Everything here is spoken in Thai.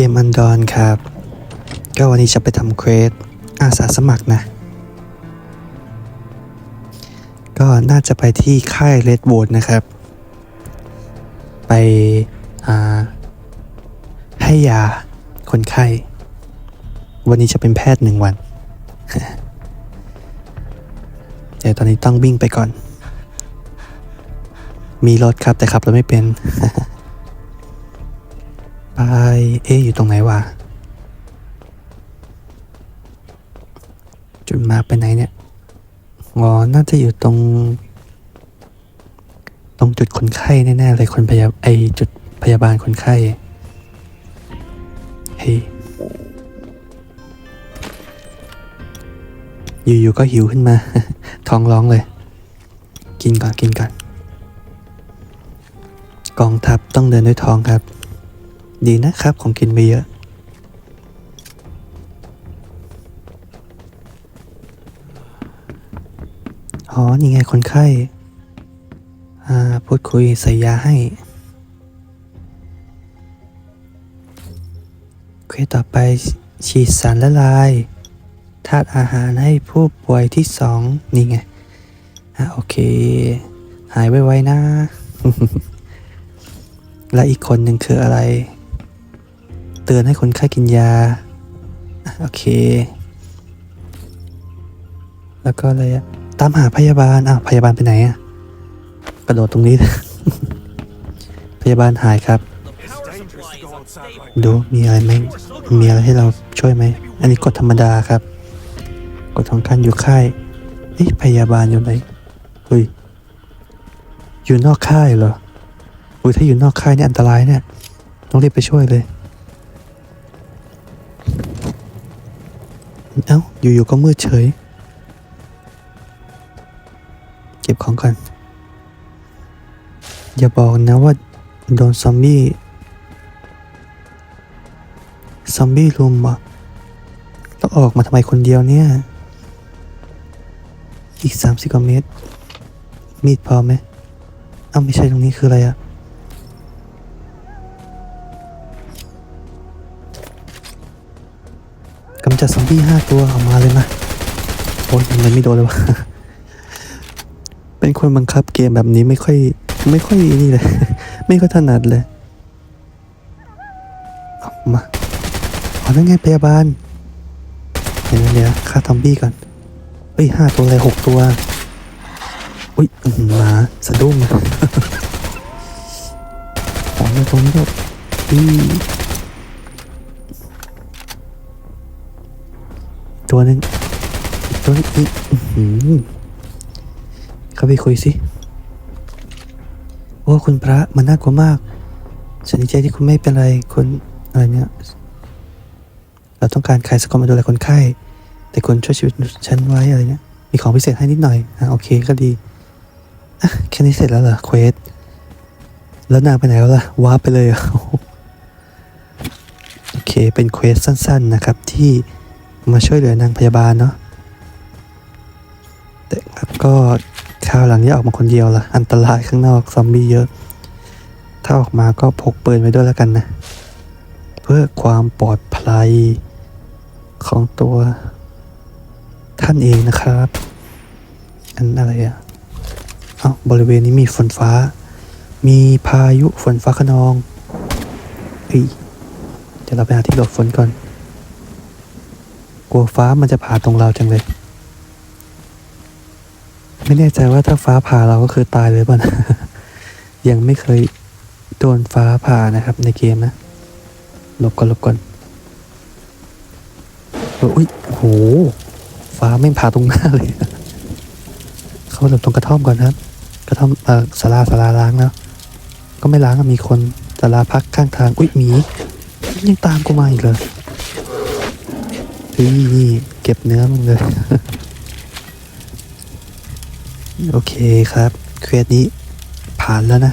เกมอันดอนครับ ก็วันนี้จะไปทำเควสอาสาสมัครนะ ก็น่าจะไปที่ค่ายเ d ด o ูดนะครับ ไปอ่าให้ยาคนไข้ วันนี้จะเป็นแพทย์หนึ่งวัน เดี๋ยวตอนนี้ต้องวิ่งไปก่อน มีรถครับแต่ขับรถไม่เป็น ไป เอ๊อยู่ตรงไหนวะ จุดมาไปไหนเนี่ยอ๋อน่าจะอยู่ตรง ตรงจุดคนไข้แน่ๆเลยคนพยาไอจุดพยาบาลคนไข้เฮ้ยอยู่ๆก็หิวขึ้นมา ท้องร้องเลย กินก่อนกินก่อนกองทัพต้องเดินด้วยท้องครับ ดีนะครับ ของกินไปเยอะ อ๋อ นี่ไงคนไข้ อ่า พูดคุยใส่ยาให้เควสต่อไปฉีดสารละลายธาตุอาหารให้ผู้ป่วยที่สองนี่ไง อะ โอเค หายไวๆนะและอีกคนหนึ่งคืออะไร เตือนให้คนไข้กินยา โอเค แล้วก็อะไรอะตามหาพยาบาลอ้าวพยาบาลไปไหนอะกระโดดตรงนี้ พยาบาลหายครับ ดูมีอะไรไหมมีอะไรให้เราช่วยไหม อันนี้กดธรรมดาครับ กดของการอยู่ค่ายเอ๊ะพยาบาลอยู่ไหนเฮ้ยอยู่นอกค่ายเหรออุ้ยถ้าอยู่นอกค่ายนี่อันตรายเนี่ย ต้องรีบไปช่วยเลย เอ้า อยู่ๆก็มืดเฉย เก็บของก่อน อย่าบอกนะว่าโดนซอมบี้ ซอมบี้ลุมอะต้องออกมาทำไมคนเดียวเนี่ย อีกสามสิบกว่าเมตร มีดพอไหมเอ้าไม่ใช่ตรงนี้คืออะไรอะำจัดซอมบี้ห้าตัวออกมาเลยมาโอ้ยทำไมไม่โดนเลยวะเป็นคนบังคับเกมแบบนี้ไม่ค่อยไม่ค่อยนี่เลย ไม่ค่อยถนัดเลยเอามาเอาแล้วไงพยาบาลเดี๋ยวนะเดี๋ยวฆ่าซอมบี้ก่อนเอ้ยห้าตัวเลยหกตัวอุ้ยหมาสะดุ้งของในตรงนี้ก็อี ตัวหนึงอีกตัวนึงอีกเข้าไปคุยสิโอ้คุณพระมันน่ากลัวมากฉันดีใจที่คุณไม่เป็นไรคุณอะไรเนี่ยเราต้องการใครสักคนมาดูแลคนไข้ แต่คุณช่วยชีวิตฉันไว้อะไรเนี่ยมีของพิเศษให้นิดหน่อยอะโอเคก็ดีอะแค่นี้เสร็จแล้วเหรอเควสแล้วนางไปไหนแล้วล่ะว้าร์ปไปเลยโอเคเป็นเควสสั้น ๆนะครับที่ มาช่วยเหลือนางพยาบาลเนาะแต่ก็คราวหลังนี้ออกมาคนเดียวล่ะ อันตรายข้างนอกซอมบี้เยอะ ถ้าออกมาก็พกปืนไว้ด้วยแล้วกันนะ เพื่อความปลอดภัยของตัวท่านเองนะครับ อันอะไรอะเอ้าบริเวณนี้มีฝนฟ้า มีพายุฝนฟ้าขนองเฮ้ยเดี๋ยวเราไปหาที่หลบฝนก่อน กลัวฟ้ามันจะผ่าตรงเราจังเลย ไม่แน่ใจว่าถ้าฟ้าผ่าเราก็คือตายเลยป่ะนะยังไม่เคยโดนฟ้าผ่านะครับในเกมนะหลบก่อนหลบก่อนเอออุ้ยโห ฟ้าแม่ผ่าตรงหน้าเลย เข้าหลบตรงกระท่อมก่อนครับ กระท่อมเออสาราสาราล้างแล้วก็ไม่ล้างมีคนสาราพักข้างทาง อุ้ยหมี ยังตามกูมาอีกเลย ทิ้งนี่เก็บเนื้อมึงเลย โอเคครับ เควสนี้ผ่านแล้วนะ